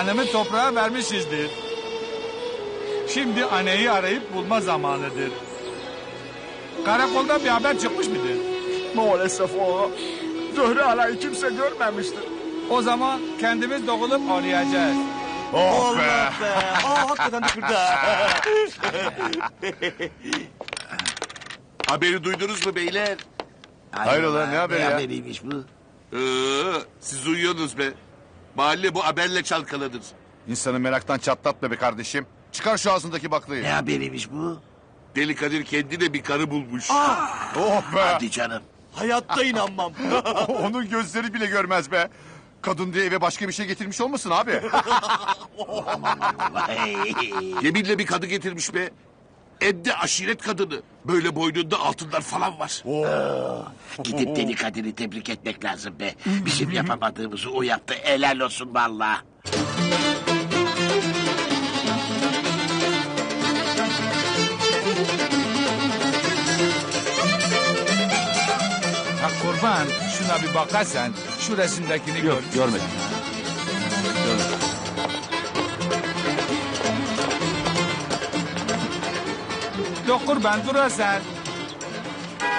Hanımı toprağa vermişizdir. Şimdi anneyi arayıp bulma zamanıdır. Karakolda bir haber çıkmış mıdır? Maalesef o. Zöhre alayı kimse görmemiştir. O zaman kendimiz dokunup arayacağız. Oh be. Aa hakikaten de kırdı. Haberi duydunuz mu beyler? Hayrola, ne haberi ya? haberiymiş bu? Ee, siz uyuyorsunuz be. Mahalle bu haberle çalkalanır. İnsanı meraktan çatlatma be kardeşim. Çıkar şu ağzındaki baklayı. Ne haberiymiş bu? Deli Kadir kendine bir karı bulmuş. Oh be. Hadi canım. Hayatta inanmam. Onun gözleri bile görmez be. Kadın diye eve başka bir şey getirmiş olmasın abi? Vay. Yeminle bir kadı getirmiş be. Hem de aşiret kadını. Böyle boynunda altınlar falan var. Gidip Deli Kadir'i tebrik etmek lazım be. Bizim yapamadığımızı o yaptı. Helal olsun valla. Ha kurban şuna bir bakarsan şu resimdekini gör. Görmedim. Yok kurban durarsan.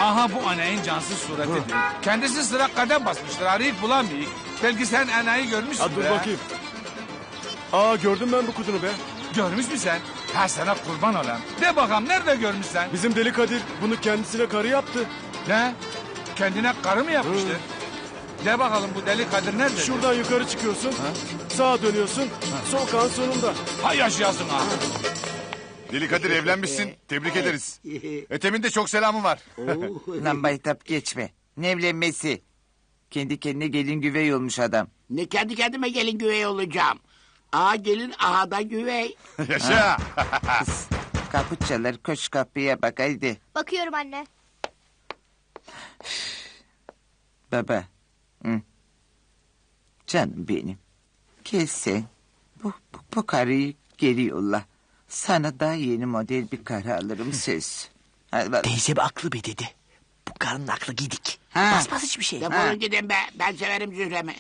Aha bu anayın cansız suretidir. Kendisi sıra kadem basmıştır. Arayıp bulamayık. Belki sen anayı görmüşsün Ha dur be. bakayım. Aa gördüm ben bu kuzunu be. Görmüş mü sen? Ha sana kurban olayım. De bakalım nerede görmüşsen? Bizim deli Kadir bunu kendisine karı yaptı. Ne? Kendine karı mı yapmıştır? De bakalım bu deli Kadir nerede? Şuradan yukarı çıkıyorsun. Sağa dönüyorsun. Sokağın sonunda. Hay yaşayasın ha. Deli Kadir evlenmişsin. Tebrik ederiz. Ethem'in de çok selamı var. Lan baytap geçme. Ne evlenmesi? Kendi kendine gelin güvey olmuş adam. Ne kendi kendime gelin güvey olacağım. Aa gelin aha da güvey. Yaşa. Kız kapı çalar koş kapıya bak haydi. Bakıyorum anne. Baba. Hı. Canım benim. Gel sen. Bu, bu, bu karıyı geri yolla. Sana daha yeni model bir karı alırım söz. Hadi bak. Teyze bir aklı be dedi. Bu karının aklı gidik. Ha. Basmaz hiçbir şey. Defolun gidin be. Ben severim Zührem'i.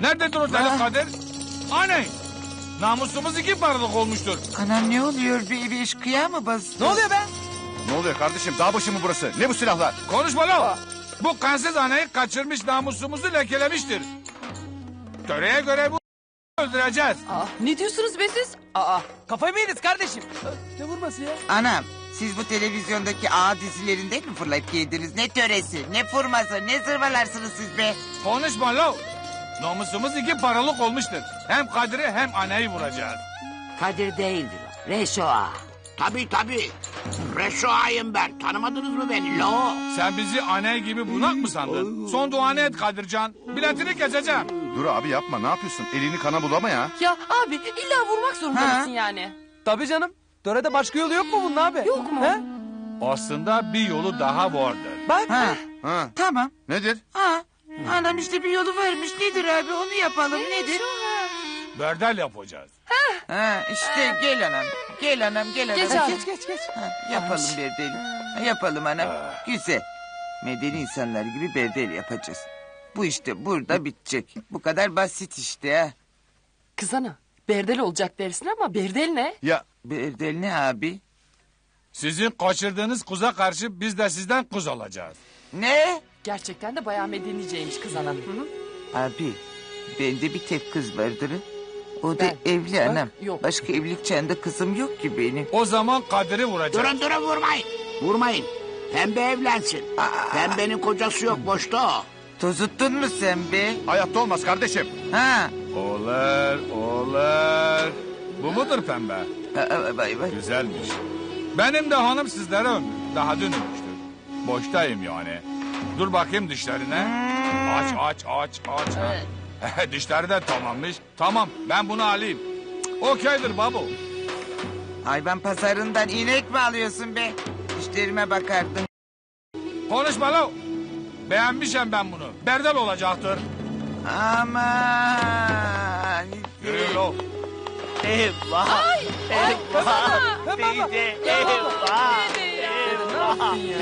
Nerededir o deli Kadir? Aney! Namusumuz iki paralık olmuştur. Anam ne oluyor bir, bir eşkıya mı bastı? Ne oluyor be? ne oluyor kardeşim? Dağ başı mı burası? Ne bu silahlar? Konuşma lan. Bu kansız anayı kaçırmış namusumuzu lekelemiştir. Töreye göre bu öldüreceğiz. Aa, ne diyorsunuz be siz? Aa, kafayı mı yediniz kardeşim? Ne vurması ya? Anam siz bu televizyondaki ağa dizilerinden mi fırlayıp giydiniz? Ne töresi, ne fırması, ne zırvalarsınız siz be? Konuşma lan. Namusumuz iki paralık olmuştur. Hem Kadir'i hem anayı vuracağız. Kadir değildir o. Reşo ağa. Tabii tabii. Reşo ağayım ben. Tanımadınız mı beni? Lo. Sen bizi aney gibi bunak mı sandın? Son duanı et Kadircan. Biletini keseceğim. Dur abi yapma ne yapıyorsun? Elini kana bulama ya. Ya abi illa vurmak zorunda Ha? mısın yani? Tabii canım. Törede başka yolu yok mu bunun abi? Yok mu? He? Aslında bir yolu daha vardır. Bak. Ha, Ha. tamam. Nedir? Ha, anam işte bir yolu varmış. Nedir abi onu yapalım nedir? Berdel yapacağız. Ha, işte gel anam. Gel anam gel anam. Geç abi. Geç geç geç. Ha, yapalım berdeli. Ha, yapalım anam. Güzel. Medeni insanlar gibi berdel yapacağız. Bu işte burada bitecek. Bu kadar basit işte ha. Kız ana, berdel olacak dersin ama berdel ne? Ya Berdel ne abi? Sizin kaçırdığınız kuza karşı biz de sizden kuz alacağız. Ne? Gerçekten de bayağı medeniceymiş kız ana. Hı hı. Abi bende bir tek kız vardır. O da Ben. evli Bak, anam. yok. Başka evlilik çağında kızım yok ki benim. O zaman Kadir'i vuracağız. Durun durun vurmayın. Vurmayın. Pembe evlensin. Pembenin kocası yok boşta o. Tozuttun mu sen be? hayatta olmaz kardeşim. Ha? Olur, olur. Bu mudur pembe? Aa, Vay vay. Güzelmiş. Benim de hanım sizlere ömür. Daha dün ölmüştür. Boştayım yani. Dur bakayım dişlerine. Aç aç aç aç. ha. Dişleri de tamammış. Tamam ben bunu alayım. Cık, Okeydir babu. Hayvan pazarından inek mi alıyorsun be? İşlerime bakardın. Konuşma lo. Beğenmişim ben bunu. Berdel olacaktır. Aman. Yürü lo. Eyvah. Eyvah. Teyze. Eyvah.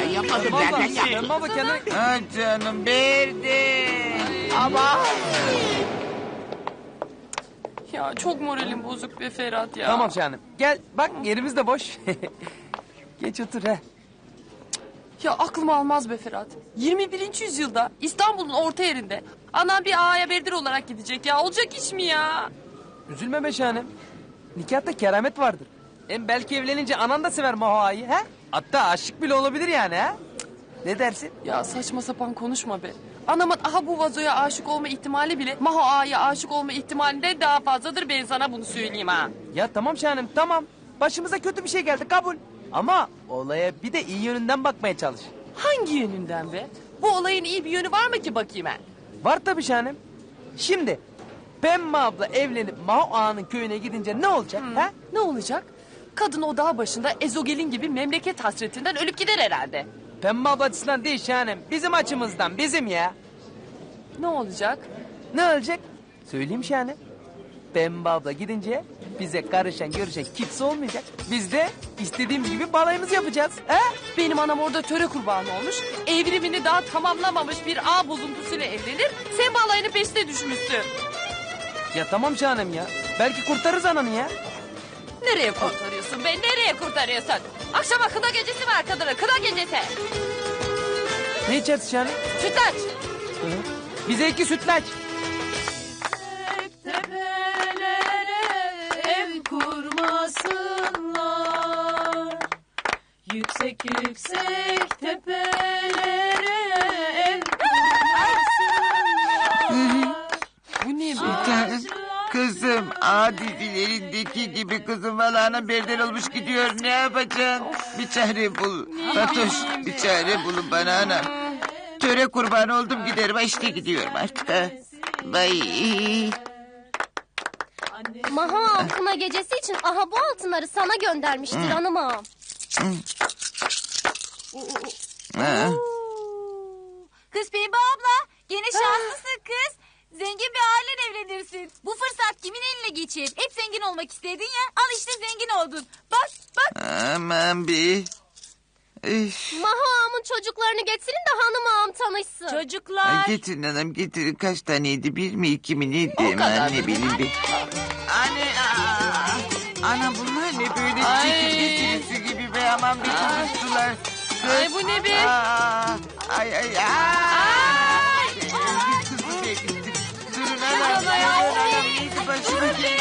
Ben yapmadım benden yaptım. Abla kendine... Ha canım Berdi. Ama. Ya çok moralim bozuk be Ferhat ya. Tamam Şahanem. Gel bak yerimiz de boş. Geç otur he. Ya aklım almaz be Ferhat. 21. yüzyılda İstanbul'un orta yerinde anam bir ağaya berdir olarak gidecek ya. Olacak iş mi ya? Üzülme be Şahanem. Nikahta keramet vardır. Hem belki evlenince anan da sever Maho ağayı he. Hatta aşık bile olabilir yani he. Cık, Ne dersin? Ya saçma sapan konuşma be. Anamın aha bu vazoya aşık olma ihtimali bile Maho ağaya aşık olma ihtimalinden daha fazladır ben sana bunu söyleyeyim ha. Ya tamam Şahanem tamam. Başımıza kötü bir şey geldi kabul. Ama olaya bir de iyi yönünden bakmaya çalış. Hangi yönünden be? Bu olayın iyi bir yönü var mı ki bakayım ben? Var tabii Şahanem. Şimdi Pembe abla evlenip Maho ağanın köyüne gidince ne olacak he? Ne olacak? Kadın o dağ başında ezogelin gibi memleket hasretinden ölüp gider herhalde. Pembe abla açısından değil Şahanem. Bizim açımızdan bizim ya. Ne olacak? Ne olacak? Söyleyeyim Şahanem. Pembe abla gidince bize karışan görüşen kimse olmayacak. Biz de istediğimiz gibi balayımızı yapacağız. He? Benim anam orada töre kurbanı olmuş. Evrimini daha tamamlamamış bir ağ bozuntusuyla evlenir. Sen balayını peşine düşmüşsün. Ya tamam Şahanem ya. Belki kurtarırız ananı ya. Nereye kurtarıyorsun be? Nereye kurtarıyorsun? Akşama kına gecesi var kadının. Kına gecesi. Ne içersin Şahanem? Sütlaç. Hı. Bize iki sütlaç. Yüksek yüksek tepelere ev Bu ne be? Kızım A dizilerindeki gibi kızım valağına berder olmuş gidiyor. Ne yapacaksın? Bir çare bul. Fatoş bir çare bulun bana anam. Töre kurban oldum giderim. Ha, işte gidiyorum artık. Ha. Vay. Maha kına gecesi için aha bu altınları sana göndermiştir hanım ağam. Ha. Kız Pembe abla gene şanslısın kız. Zengin bir ailen evlenirsin. Bu fırsat kimin eline geçir? Hep zengin olmak istedin ya. Al işte zengin oldun. Bak bak. Aman bir. Üf. Maha ağamın çocuklarını getirin de hanım ağam tanışsın. Çocuklar. Ay getirin hanım getirin. Kaç taneydi? Bir mi iki mi neydi? O kadar ne bileyim bir. Anne aa. Ana bunlar aman bir konuştular. Kız. Ay, bu ne be? Aa, ay ay ay. Durun anam. Durun anam neydi başıma geldi. Dur, dur, çekil, çekil.